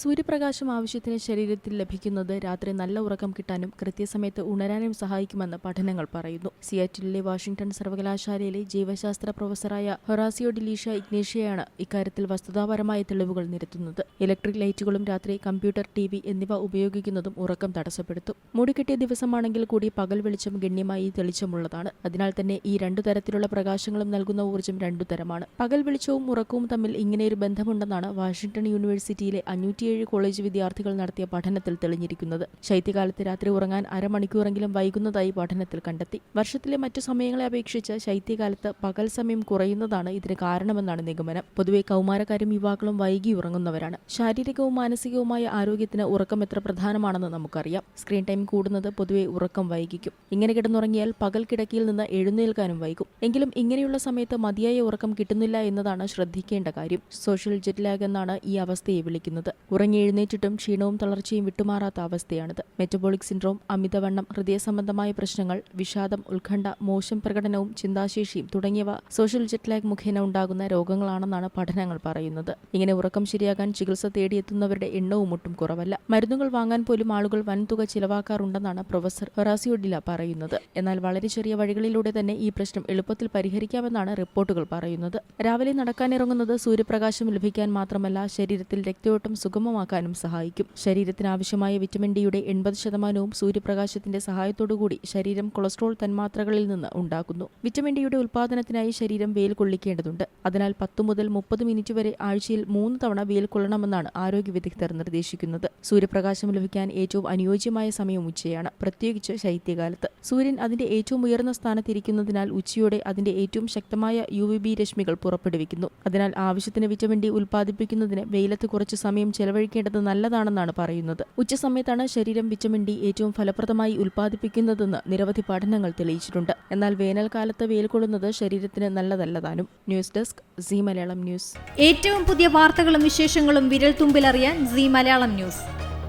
സൂര്യപ്രകാശം ആവശ്യത്തിന് ശരീരത്തിൽ ലഭിക്കുന്നത് രാത്രി നല്ല ഉറക്കം കിട്ടാനും കൃത്യസമയത്ത് ഉണരാനും സഹായിക്കുമെന്ന് പഠനങ്ങൾ പറയുന്നു. സിയാറ്റിലെ വാഷിംഗ്ടൺ സർവകലാശാലയിലെ ജീവശാസ്ത്ര പ്രൊഫസറായ ഹൊറാസിയോ ഡിലീഷ ഇഗ്നേഷ്യയാണ് ഇക്കാര്യത്തിൽ വസ്തുതാപരമായ തെളിവുകൾ നിരത്തുന്നത്. ഇലക്ട്രിക് ലൈറ്റുകളും രാത്രി കമ്പ്യൂട്ടർ ടി എന്നിവ ഉപയോഗിക്കുന്നതും ഉറക്കം തടസ്സപ്പെടുത്തും. മൂടിക്കെട്ടിയ ദിവസമാണെങ്കിൽ കൂടി പകൽ വെളിച്ചം ഗണ്യമായി തെളിച്ചമുള്ളതാണ്. അതിനാൽ തന്നെ ഈ രണ്ടു തരത്തിലുള്ള പ്രകാശങ്ങളും നൽകുന്ന ഊർജം രണ്ടു തരമാണ്. പകൽ വെളിച്ചവും ഉറക്കവും തമ്മിൽ ഇങ്ങനെയൊരു ബന്ധമുണ്ടെന്നാണ് വാഷിംഗ്ടൺ യൂണിവേഴ്സിറ്റിയിലെ അഞ്ഞൂറ്റിയേഴ് കോളേജ് വിദ്യാർത്ഥികൾ നടത്തിയ പഠനത്തിൽ തെളിഞ്ഞിരിക്കുന്നത്. ശൈത്യകാലത്ത് രാത്രി ഉറങ്ങാൻ അരമണിക്കൂറെങ്കിലും വൈകുന്നതായി പഠനത്തിൽ കണ്ടെത്തി. വർഷത്തിലെ മറ്റു സമയങ്ങളെ അപേക്ഷിച്ച് ശൈത്യകാലത്ത് പകൽ സമയം കുറയുന്നതാണ് ഇതിന് കാരണമെന്നാണ് നിഗമനം. പൊതുവെ കൗമാരക്കാരും യുവാക്കളും വൈകി ഉറങ്ങുന്നവരാണ്. ശാരീരികവും മാനസികവുമായ ആരോഗ്യത്തിന് ഉറക്കം എത്ര പ്രധാനമാണെന്ന് നമുക്കറിയാം. സ്ക്രീൻ ടൈം കൂടുന്നത് പൊതുവെ ഉറക്കം വൈകിക്കും. ഇങ്ങനെ കിടന്നുറങ്ങിയാൽ പകൽ കിടക്കിയിൽ നിന്ന് എഴുന്നേൽക്കാനും വൈകും. എങ്കിലും ഇങ്ങനെയുള്ള സമയത്ത് മതിയായ ഉറക്കം കിട്ടുന്നില്ല എന്നതാണ് ശ്രദ്ധിക്കേണ്ട കാര്യം. സോഷ്യൽ ജെറ്റ് ലാഗ് എന്നാണ് ഈ അവസ്ഥയെ വിളിക്കുന്നത്. ഉറങ്ങി എഴുന്നേറ്റിട്ടും ക്ഷീണവും തളർച്ചയും വിട്ടുമാറാത്ത അവസ്ഥയാണിത്. മെറ്റബോളിക് സിൻഡ്രോം അമിതവണ്ണം ഹൃദയ സംബന്ധമായ പ്രശ്നങ്ങൾ വിഷാദം ഉത്കണ്ഠ മോശം പ്രകടനവും ചിന്താശേഷിയും തുടങ്ങിയവ സോഷ്യൽ ജെറ്റ്ലാഗ് മുഖേന ഉണ്ടാകുന്ന രോഗങ്ങളാണെന്നാണ് പഠനങ്ങൾ പറയുന്നത്. ഇങ്ങനെ ഉറക്കം ശരിയാകാൻ ചികിത്സ തേടിയെത്തുന്നവരുടെ എണ്ണവും ഒട്ടും കുറവല്ല. മരുന്നുകൾ വാങ്ങാൻ പോലും ആളുകൾ വൻതുക ചിലവാക്കാറുണ്ടെന്നാണ് പ്രൊഫസർ ഹൊറാസിയോഡില പറയുന്നത്. എന്നാൽ വളരെ ചെറിയ വഴികളിലൂടെ തന്നെ ഈ പ്രശ്നം എളുപ്പത്തിൽ പരിഹരിക്കാമെന്നാണ് റിപ്പോർട്ടുകൾ പറയുന്നത്. രാവിലെ നടക്കാനിറങ്ങുന്നത് സൂര്യപ്രകാശം ലഭിക്കാൻ മാത്രമല്ല ശരീരത്തിൽ രക്തയോട്ടം സുഗമമാക്കാനും സഹായിക്കും. ശരീരത്തിന് ആവശ്യമായ വിറ്റമിൻ ഡിയുടെ എൺപത് ശതമാനവും സൂര്യപ്രകാശത്തിന്റെ സഹായത്തോടുകൂടി ശരീരം കൊളസ്ട്രോൾ തന്മാത്രകളിൽ നിന്ന് ഉണ്ടാക്കുന്നു. വിറ്റമിൻ ഡിയുടെ ഉൽപാദനത്തിനായി ശരീരം വെയിൽ കൊള്ളിക്കേണ്ടതുണ്ട്. അതിനാൽ പത്ത് മുതൽ മുപ്പത് മിനിറ്റ് വരെ ആഴ്ചയിൽ മൂന്ന് തവണ വെയിൽ കൊള്ളണമെന്നാണ് ആരോഗ്യ വിദഗ്ധർ നിർദ്ദേശിക്കുന്നത്. സൂര്യപ്രകാശം ലഭിക്കാൻ ഏറ്റവും അനുയോജ്യമായ സമയം ഉച്ചയാണ് പ്രത്യേകിച്ച് ശൈത്യകാലത്ത്. സൂര്യൻ അതിന്റെ ഏറ്റവും ഉയർന്ന സ്ഥാനത്തിരിക്കുന്നതിനാൽ ഉച്ചയോടെ അതിന്റെ ഏറ്റവും ശക്തമായ യു വി ബി രശ്മികൾ പുറപ്പെടുവിക്കുന്നു. അതിനാൽ ആവശ്യത്തിന് വിറ്റമിൻ ഡി ഉൽപ്പാദിപ്പിക്കുന്നതിന് വെയിലത്ത് കുറച്ച് സമയം ചെലവഴിക്കേണ്ടത് നല്ലതാണെന്നാണ് പറയുന്നത്. ഉച്ചസമയത്താണ് ശരീരം വിറ്റമിൻ ഡി ഏറ്റവും ഫലപ്രദമായി ഉൽപ്പാദിപ്പിക്കുന്നതെന്ന് നിരവധി പഠനങ്ങൾ തെളിയിച്ചിട്ടുണ്ട്. എന്നാൽ വേനൽക്കാലത്ത് വെയിൽ കൊള്ളുന്നത് ശരീരത്തിന് നല്ലതല്ലതാനും. News desk Zee Malayalam news. ഏറ്റവും പുതിയ വാർത്തകളും വിശേഷങ്ങളും വിരൽ തുമ്പിലറിയാൻ സി മലയാളം ന്യൂസ്.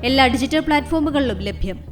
എല്ലാ ഡിജിറ്റൽ പ്ലാറ്റ്ഫോമുകളിലും ലഭ്യം.